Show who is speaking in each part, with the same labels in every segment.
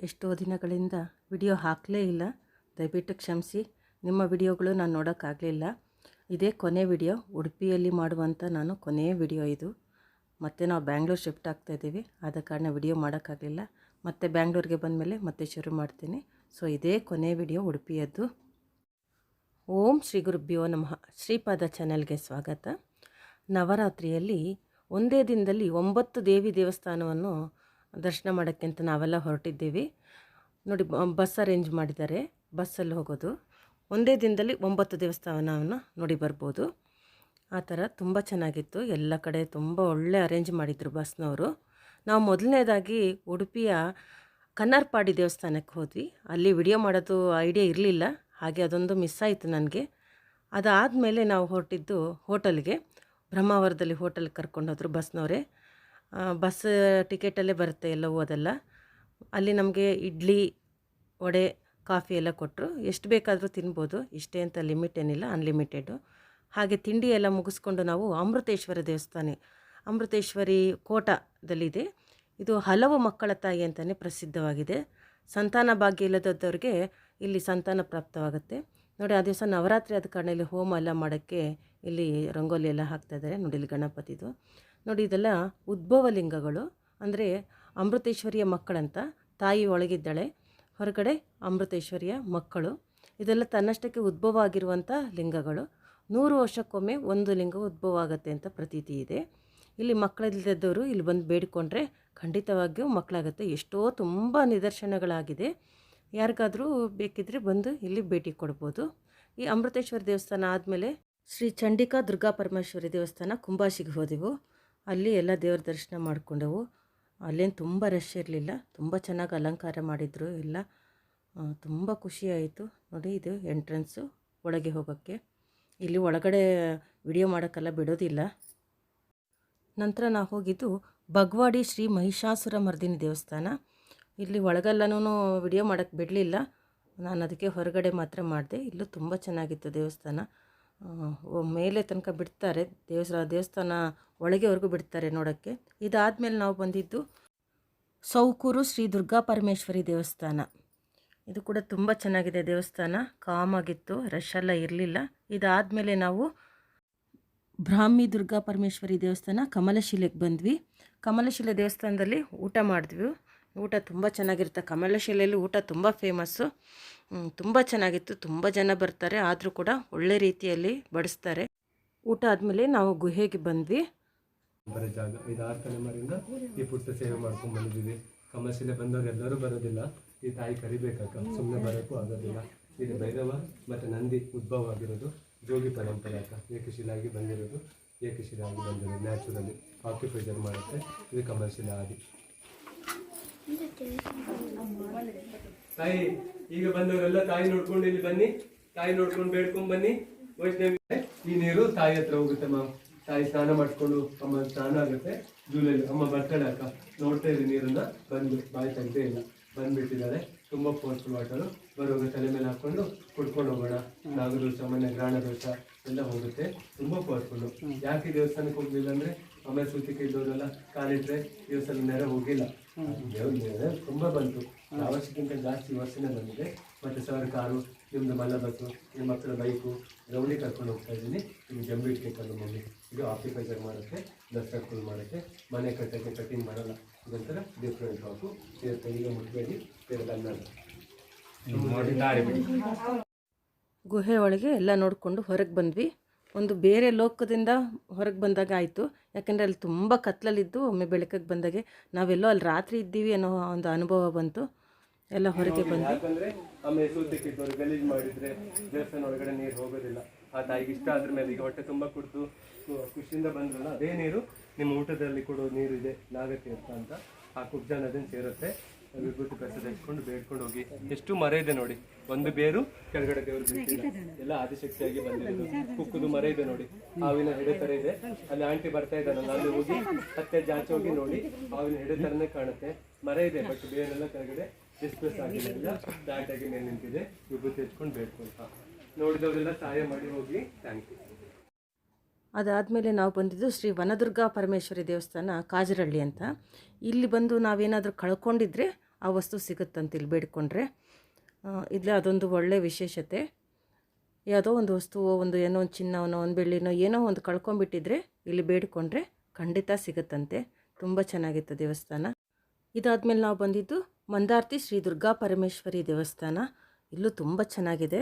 Speaker 1: ಎಷ್ಟೋ ದಿನಗಳಿಂದ ವಿಡಿಯೋ ಹಾಕಲೇ ಇಲ್ಲ. ದಯವಿಟ್ಟು ಕ್ಷಮಿಸಿ. ನಿಮ್ಮ ವಿಡಿಯೋಗಳು ನಾನು ನೋಡೋಕ್ಕಾಗಲಿಲ್ಲ. ಇದೇ ಕೊನೆ ವಿಡಿಯೋ. ಉಡುಪಿಯಲ್ಲಿ ಮಾಡುವಂಥ ನಾನು ಕೊನೆಯ ವಿಡಿಯೋ ಇದು. ಮತ್ತೆ ನಾವು ಬ್ಯಾಂಗ್ಳೂರ್ ಶಿಫ್ಟ್ ಆಗ್ತಾಯಿದ್ದೀವಿ ಆದ ಕಾರಣ ವಿಡಿಯೋ ಮಾಡೋಕ್ಕಾಗಲಿಲ್ಲ. ಮತ್ತೆ ಬ್ಯಾಂಗ್ಳೂರಿಗೆ ಬಂದಮೇಲೆ ಮತ್ತೆ ಶುರು ಮಾಡ್ತೀನಿ. ಸೊ, ಇದೇ ಕೊನೆ ವಿಡಿಯೋ ಉಡುಪಿಯದ್ದು. ಓಂ ಶ್ರೀ ಗುರುಭ್ಯೋ ನಮಃ. ಶ್ರೀಪಾದ ಚಾನೆಲ್ಗೆ ಸ್ವಾಗತ. ನವರಾತ್ರಿಯಲ್ಲಿ ಒಂದೇ ದಿನದಲ್ಲಿ ಒಂಬತ್ತು ದೇವಿ ದೇವಸ್ಥಾನವನ್ನು ದರ್ಶನ ಮಾಡೋಕ್ಕೆ ಅಂತ ನಾವೆಲ್ಲ ಹೊರಟಿದ್ದೀವಿ. ನೋಡಿ ಬಸ್ ಅರೇಂಜ್ ಮಾಡಿದ್ದಾರೆ. ಬಸ್ಸಲ್ಲಿ ಹೋಗೋದು. ಒಂದೇ ದಿನದಲ್ಲಿ ಒಂಬತ್ತು ದೇವಸ್ಥಾನವನ್ನು ನೋಡಿ ಬರ್ಬೋದು. ಆ ಥರ ತುಂಬ ಚೆನ್ನಾಗಿತ್ತು. ಎಲ್ಲ ಕಡೆ ತುಂಬ ಒಳ್ಳೆ ಅರೇಂಜ್ ಮಾಡಿದರು ಬಸ್ನವರು. ನಾವು ಮೊದಲನೇದಾಗಿ ಉಡುಪಿಯ ಕನ್ನರ್ಪಾಡಿ ದೇವಸ್ಥಾನಕ್ಕೆ ಹೋದ್ವಿ. ಅಲ್ಲಿ ವಿಡಿಯೋ ಮಾಡೋದು ಐಡಿಯಾ ಇರಲಿಲ್ಲ. ಹಾಗೆ ಅದೊಂದು ಮಿಸ್ ಆಯಿತು ನನಗೆ. ಅದಾದಮೇಲೆ ನಾವು ಹೊರಟಿದ್ದು ಹೋಟೆಲ್ಗೆ. ಬ್ರಹ್ಮಾವರದಲ್ಲಿ ಹೋಟೆಲ್ಗೆ ಕರ್ಕೊಂಡು ಬಸ್ನವರೇ. ಬಸ್ ಟಿಕೆಟಲ್ಲೇ ಬರುತ್ತೆ ಎಲ್ಲವೂ ಅದೆಲ್ಲ. ಅಲ್ಲಿ ನಮಗೆ ಇಡ್ಲಿ, ವಡೆ, ಕಾಫಿ ಎಲ್ಲ ಕೊಟ್ಟರು ಎಷ್ಟು ಬೇಕಾದರೂ ತಿನ್ಬೋದು. ಇಷ್ಟೇ ಅಂತ ಲಿಮಿಟ್ ಏನಿಲ್ಲ, ಅನ್ಲಿಮಿಟೆಡು. ಹಾಗೆ ತಿಂಡಿ ಎಲ್ಲ ಮುಗಿಸ್ಕೊಂಡು ನಾವು ಅಮೃತೇಶ್ವರ ದೇವಸ್ಥಾನ, ಅಮೃತೇಶ್ವರಿ ಕೋಟದಲ್ಲಿದೆ. ಇದು ಹಲವು ಮಕ್ಕಳ ತಾಯಿ ಅಂತಲೇ ಪ್ರಸಿದ್ಧವಾಗಿದೆ. ಸಂತಾನ ಭಾಗ್ಯ ಇಲ್ಲದವ್ರಿಗೆ ಇಲ್ಲಿ ಸಂತಾನ ಪ್ರಾಪ್ತವಾಗುತ್ತೆ. ನೋಡಿ, ಆ ದಿವಸ ನವರಾತ್ರಿ ಆದ ಕಾರಣ ಇಲ್ಲಿ ಹೋಮ ಎಲ್ಲ ಮಾಡೋಕ್ಕೆ ಇಲ್ಲಿ ರಂಗೋಲಿ ಎಲ್ಲ ಹಾಕ್ತಾಯಿದ್ದಾರೆ ನೋಡಿ, ಇಲ್ಲಿ ಗಣಪತಿದು. ನೋಡಿ ಇದೆಲ್ಲ ಉದ್ಭವ ಲಿಂಗಗಳು. ಅಂದರೆ ಅಮೃತೇಶ್ವರಿಯ ಮಕ್ಕಳಂತ ತಾಯಿ ಒಳಗಿದ್ದಾಳೆ. ಹೊರಗಡೆ ಅಮೃತೇಶ್ವರಿಯ ಮಕ್ಕಳು. ಇದೆಲ್ಲ ತನ್ನಷ್ಟಕ್ಕೆ ಉದ್ಭವ ಆಗಿರುವಂಥ ಲಿಂಗಗಳು. ನೂರು ವರ್ಷಕ್ಕೊಮ್ಮೆ ಒಂದು ಲಿಂಗ ಉದ್ಭವ ಆಗುತ್ತೆ ಅಂತ ಪ್ರತೀತಿ ಇದೆ. ಇಲ್ಲಿ ಮಕ್ಕಳಿಲ್ಲದವರು ಇಲ್ಲಿ ಬಂದು ಬೇಡಿಕೊಂಡ್ರೆ ಖಂಡಿತವಾಗಿಯೂ ಮಕ್ಕಳಾಗುತ್ತೆ. ಎಷ್ಟೋ ತುಂಬ ನಿದರ್ಶನಗಳಾಗಿದೆ. ಯಾರಿಗಾದರೂ ಬೇಕಿದ್ದರೆ ಬಂದು ಇಲ್ಲಿ ಭೇಟಿ ಕೊಡ್ಬೋದು. ಈ ಅಮೃತೇಶ್ವರ ದೇವಸ್ಥಾನ ಆದಮೇಲೆ ಶ್ರೀ ಚಂಡಿಕಾ ದುರ್ಗಾ ಪರಮೇಶ್ವರಿ ದೇವಸ್ಥಾನ ಕುಂಬಾಶಿಗೆ ಹೋದೆವು. ಅಲ್ಲಿ ಎಲ್ಲ ದೇವ್ರ ದರ್ಶನ ಮಾಡಿಕೊಂಡೆವು. ಅಲ್ಲೇನು ತುಂಬ ರಶ್ ಇರಲಿಲ್ಲ. ತುಂಬ ಚೆನ್ನಾಗಿ ಅಲಂಕಾರ ಮಾಡಿದರು ಎಲ್ಲ. ತುಂಬ ಖುಷಿಯಾಯಿತು ನೋಡಿ ಇದು ಎಂಟ್ರೆನ್ಸು ಒಳಗೆ ಹೋಗೋಕ್ಕೆ. ಇಲ್ಲಿ ಒಳಗಡೆ ವಿಡಿಯೋ ಮಾಡೋಕ್ಕೆಲ್ಲ ಬಿಡೋದಿಲ್ಲ. ನಂತರ ನಾವು ಹೋಗಿದ್ದು ಬಗ್ವಾಡಿ ಶ್ರೀ ಮಹಿಷಾಸುರ ಮರ್ದಿನಿ ದೇವಸ್ಥಾನ. ಇಲ್ಲಿ ಒಳಗೆಲ್ಲನೂ ವಿಡಿಯೋ ಮಾಡೋಕ್ಕೆ ಬಿಡಲಿಲ್ಲ. ನಾನು ಅದಕ್ಕೆ ಹೊರಗಡೆ ಮಾತ್ರ ಮಾಡಿದೆ. ಇಲ್ಲೂ ತುಂಬ ಚೆನ್ನಾಗಿತ್ತು ದೇವಸ್ಥಾನ. ಮೇಲೆ ತನಕ ಬಿಡ್ತಾರೆ. ದೇವಸ್ಥಾನ ದೇವಸ್ಥಾನ ಒಳಗೆವರೆಗೂ ಬಿಡ್ತಾರೆ ನೋಡೋಕ್ಕೆ. ಇದಾದಮೇಲೆ ನಾವು ಬಂದಿದ್ದು ಸೌಕೂರು ಶ್ರೀ ದುರ್ಗಾ ಪರಮೇಶ್ವರಿ ದೇವಸ್ಥಾನ. ಇದು ಕೂಡ ತುಂಬ ಚೆನ್ನಾಗಿದೆ ದೇವಸ್ಥಾನ. ಕಾಮಾಗಿತ್ತು ರಶ್ ಎಲ್ಲ ಇರಲಿಲ್ಲ. ಇದಾದಮೇಲೆ ನಾವು ಬ್ರಾಹ್ಮಿ ದುರ್ಗಾ ಪರಮೇಶ್ವರಿ ದೇವಸ್ಥಾನ ಕಮಲಶಿಲೆಗೆ ಬಂದ್ವಿ. ಕಮಲಶಿಲೆ ದೇವಸ್ಥಾನದಲ್ಲಿ ಊಟ ಮಾಡಿದ್ವಿ. ಊಟ ತುಂಬ ಚೆನ್ನಾಗಿರುತ್ತೆ. ಕಮಲಶಿಲೆಯಲ್ಲಿ ಊಟ ತುಂಬ ಫೇಮಸ್ಸು ತುಂಬ ಚೆನ್ನಾಗಿತ್ತು. ತುಂಬ ಜನ ಬರ್ತಾರೆ. ಆದರೂ ಕೂಡ ಒಳ್ಳೆ ರೀತಿಯಲ್ಲಿ ಬಡಿಸ್ತಾರೆ. ಊಟ ಆದಮೇಲೆ ನಾವು ಗುಹೆಗೆ ಬಂದ್ವಿ.
Speaker 2: ಜಾಗ. ಇದು ಆರು ತಲೆಮಾರಿಂದ ಈ ಪುಟ್ಟ ಸೇವೆ ಮಾಡ್ಕೊಂಡು ಬಂದಿದ್ದೀವಿ. ಕಮಲಶಿಲೆ ಬಂದವ್ರು ಎಲ್ಲರೂ ಬರೋದಿಲ್ಲ. ಈ ತಾಯಿ ಕರಿಬೇಕಕ್ಕ ಸುಮ್ಮನೆ ಬರೋಕ್ಕೂ ಆಗೋದಿಲ್ಲ. ಇದು ಭೈರವ ಮತ್ತು ನಂದಿ ಉದ್ಭವ ಆಗಿರೋದು. ಜೋಗಿ ಪರಂಪರೆ ಅಕ್ಕ ಏಕಶಿಲಾಗಿ ಬಂದಿರೋದು? ಏಕಶಿಲಾಗಿ ಬಂದಿರೋದು? ನ್ಯಾಚುರಲಿ ಆಕ್ಯುಪೈಸರ್ ಮಾಡುತ್ತೆ. ಇದು ಕಮರ್ಷಿಯಲ್ ಆದಿ. ತಾಯಿ, ಈಗ ಬಂದವರೆಲ್ಲ ತಾಯಿ ನೋಡ್ಕೊಂಡು ಇಲ್ಲಿ ಬನ್ನಿ. ತಾಯಿ ನೋಡ್ಕೊಂಡು ಬೇಡ್ಕೊಂಡ್ ಬನ್ನಿ. ವೈಷ್ಣವಿ, ಈ ನೀರು ತಾಯಿ ಹತ್ರ ಹೋಗುತ್ತೆ ಮಾ ತಾಯಿ ಸ್ನಾನ ಮಾಡ್ಕೊಂಡು ಅಮ್ಮ ಸ್ನಾನ ಆಗುತ್ತೆ. ಜೂಲೈಲಿ ಅಮ್ಮ ಬರ್ತಾಳೆ ಅಕ್ಕ. ನೋಡ್ತಾ ಇದ್ರಿ ನೀರನ್ನ. ಬಂದು ಬಾಯಿ ತಂತೆ ಇಲ್ಲ. ಬಂದ್ಬಿಟ್ಟಿದ್ದಾರೆ. ತುಂಬಾ ಫೋರ್ಸ್ಫುಲ್ ವಾಟರು. ಬರುವಾಗ ತಲೆ ಮೇಲೆ ಹಾಕೊಂಡು ಕುಡ್ಕೊಂಡು ಹೋಗೋಣ. ನಾಗದೋಷ ಮನೆ ಗ್ರಾಣ ದೋಷ ಎಲ್ಲ ಹೋಗುತ್ತೆ. ತುಂಬಾ ಪವರ್ಫುಲ್ ಯಾಕೆ ದೇವಸ್ಥಾನಕ್ಕೆ ಹೋಗ್ಲಿಲ್ಲ ಅಂದ್ರೆ? ಆಮೇಲೆ ಸೂತಿಕೆ ಇದ್ದವರೆಲ್ಲ ಕಾಲಿಟ್ರೆ ದೇವಸ್ಥಾನ ನೆರೆ ಹೋಗಿಲ್ಲ ದೇವ್ರ ನೆರೆ ತುಂಬಾ ಬಂತು ಯಾವ ವರ್ಷಕ್ಕಿಂತ ಜಾಸ್ತಿ ವರ್ಷನೇ ಬಂದಿದೆ. ಮತ್ತು ಸರ್ ಕಾರು ನಿಮ್ಮದು ಮಲ್ಲ ಬಸ್ಸು ನಿಮ್ಮ ಮಕ್ಕಳ ಬೈಕು ರೌಂಡಿ ಕರ್ಕೊಂಡು ಹೋಗ್ತಾ ಇದ್ದೀನಿ. ಇದು ಜಂಬಿ ಇಟ್ಕೊಂಡು ಮಮ್ಮಿ ಇದು ಆಕ್ಯುಪೈಸರ್ ಮಾಡೋಕ್ಕೆ ದಸರಾ ಕೂಲ್ ಮಾಡೋಕ್ಕೆ. ಮನೆ ಕಟ್ಟೋಕ್ಕೆ ಕಟಿಂಗ್ ಮಾಡಲ್ಲ. ಇದೊಂಥರ ಡಿಫ್ರೆಂಟ್ ಹಾಕು ಬೇರೆ ಕೈಗೆ ಮುಟ್ಬೇಡಿ ಬೇರೆ ಕನ್ನಡ
Speaker 1: ಗುಹೆ ಒಳಗೆ ಎಲ್ಲ ನೋಡಿಕೊಂಡು ಹೊರಗೆ ಬಂದ್ವಿ. ಒಂದು ಬೇರೆ ಲೋಕದಿಂದ ಹೊರಗೆ ಬಂದಾಗ ಆಯಿತು. ಯಾಕೆಂದರೆ ಅಲ್ಲಿ ತುಂಬ ಕತ್ಲಲ್ಲಿದ್ದು ಒಮ್ಮೆ ಬೆಳಕಿಗೆ ಬಂದಾಗೆ ನಾವೆಲ್ಲೋ ಅಲ್ಲಿ ರಾತ್ರಿ ಇದ್ದೀವಿ ಅನ್ನೋ ಒಂದು ಅನುಭವ ಬಂತು. ಎಲ್ಲ ಹೊರಗೆ ಬಂದು.
Speaker 2: ಯಾಕಂದ್ರೆ ಆಮೇಲೆ ಸೂತಿಗೆ ಗಲೀಜು ಮಾಡಿದ್ರೆ ದೇವಸ್ಥಾನ ಒಳಗಡೆ ನೀರು ಹೋಗೋದಿಲ್ಲ. ಆ ತಾಯಿಗೆ ಇಷ್ಟ ಆದ್ರ ಮೇಲೆ ಈಗ ಹೊಟ್ಟೆ ತುಂಬಾ ಕುಡಿದು ಖುಷಿಯಿಂದ ಬಂದ್ರಲ್ಲ ಅದೇ ನೀರು ನಿಮ್ಮ ಊಟದಲ್ಲಿ ಕೊಡೋ ನೀರು ಇದೆ ನಾಗತೀರ್ಥ ಅಂತ ಆ ಕುಬ್ಜಾನ ನದಿನ ಸೇರುತ್ತೆ. ವಿಭೂತಿ ಪ್ರಸಾದ ಇಟ್ಕೊಂಡು ಬೇಡ್ಕೊಂಡು ಹೋಗಿ. ಎಷ್ಟು ಮರ ಇದೆ ನೋಡಿ. ಒಂದು ಬೇರು ಕೆಳಗಡೆ ದೇವರು ಎಲ್ಲ ಆದಿಶಕ್ತಿಯಾಗಿ ಬಂದಿರೋದು. ಕುಕ್ಕುದು ಮರ ಇದೆ ನೋಡಿ. ಹಾವಿನ ಹೆಡೆ ತರ ಇದೆ. ಅಲ್ಲಿ ಆಂಟಿ ಬರ್ತಾ ಇದ್ದಾರಲ್ಲ ಅಲ್ಲಿ ಹೋಗಿ ಮತ್ತೆ ಜಾಚೆ ಹೋಗಿ ನೋಡಿ. ಹಾವಿನ ಹೆಡೆ ತರನೇ ಕಾಣುತ್ತೆ. ಮರ ಇದೆ ಬಟ್ ಬೇರೆಲ್ಲ ಕೆಳಗಡೆ ಆಗಿಲ್ಲ ಫ್ಲಾಟ್ ಆಗಿ ಮೇಲೆ ನಿಂತಿದೆ. ವಿಭೂತಿ ಹಚ್ಕೊಂಡು ಅಂತ. ನೋಡಿದವರೆಲ್ಲ ಸಹಾಯ ಮಾಡಿ ಹೋಗಿ ಥ್ಯಾಂಕ್ ಯು
Speaker 1: ಅದಾದಮೇಲೆ ನಾವು ಬಂದಿದ್ದು ಶ್ರೀ ವನದುರ್ಗಾ ಪರಮೇಶ್ವರಿ ದೇವಸ್ಥಾನ ಕಾಜರಳ್ಳಿ ಅಂತ. ಇಲ್ಲಿ ಬಂದು ನಾವೇನಾದರೂ ಕಳ್ಕೊಂಡಿದ್ರೆ
Speaker 3: ಆ ವಸ್ತು ಸಿಗುತ್ತಂತ ಇಲ್ಲಿ ಬೇಡ್ಕೊಂಡ್ರೆ. ಇಲ್ಲೇ ಅದೊಂದು ಒಳ್ಳೆ ವಿಶೇಷತೆ. ಯಾವುದೋ ಒಂದು ವಸ್ತುವೋ ಒಂದು ಏನೋ ಒಂದು ಚಿನ್ನವನೋ ಒಂದು ಬೆಳ್ಳಿನೋ ಏನೋ ಒಂದು ಕಳ್ಕೊಂಡ್ಬಿಟ್ಟಿದ್ರೆ ಇಲ್ಲಿ ಬೇಡಿಕೊಂಡ್ರೆ ಖಂಡಿತ ಸಿಗುತ್ತಂತೆ. ತುಂಬ ಚೆನ್ನಾಗಿತ್ತು ದೇವಸ್ಥಾನ. ಇದಾದಮೇಲೆ ನಾವು ಬಂದಿದ್ದು ಮಂದಾರ್ತಿ ಶ್ರೀ ದುರ್ಗಾ ಪರಮೇಶ್ವರಿ ದೇವಸ್ಥಾನ. ಇಲ್ಲೂ ತುಂಬ ಚೆನ್ನಾಗಿದೆ.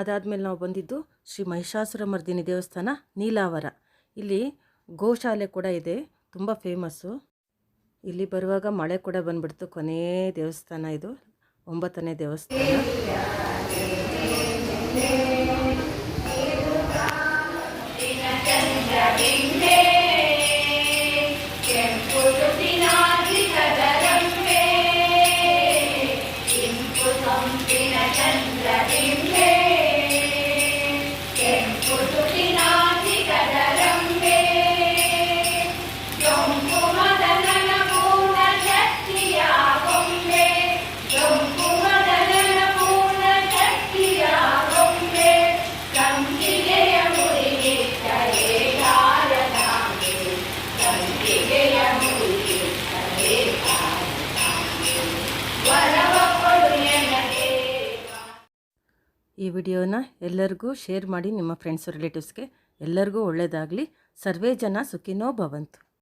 Speaker 3: ಅದಾದಮೇಲೆ ನಾವು ಬಂದಿದ್ದು ಶ್ರೀ ಮಹಿಷಾಸುರ ಮರ್ದಿನಿ ದೇವಸ್ಥಾನ ನೀಲಾವರ. ಇಲ್ಲಿ ಗೋಶಾಲೆ ಕೂಡ ಇದೆ, ತುಂಬ ಫೇಮಸ್ಸು ಇಲ್ಲಿ ಬರುವಾಗ ಮಳೆ ಕೂಡ ಬಂದ್ಬಿಡ್ತು ಕೊನೆಯ ದೇವಸ್ಥಾನ ಇದು, ಒಂಬತ್ತನೇ ದೇವಸ್ಥಾನ. ಈ ವಿಡಿಯೋನ ಎಲ್ಲರಿಗೂ ಶೇರ್ ಮಾಡಿ ನಿಮ್ಮ ಫ್ರೆಂಡ್ಸು ರಿಲೇಟಿವ್ಸ್ಗೆ ಎಲ್ಲರಿಗೂ ಒಳ್ಳೆಯದಾಗಲಿ ಸರ್ವೇ ಜನ ಸುಖಿನೋ ಭವಂತು.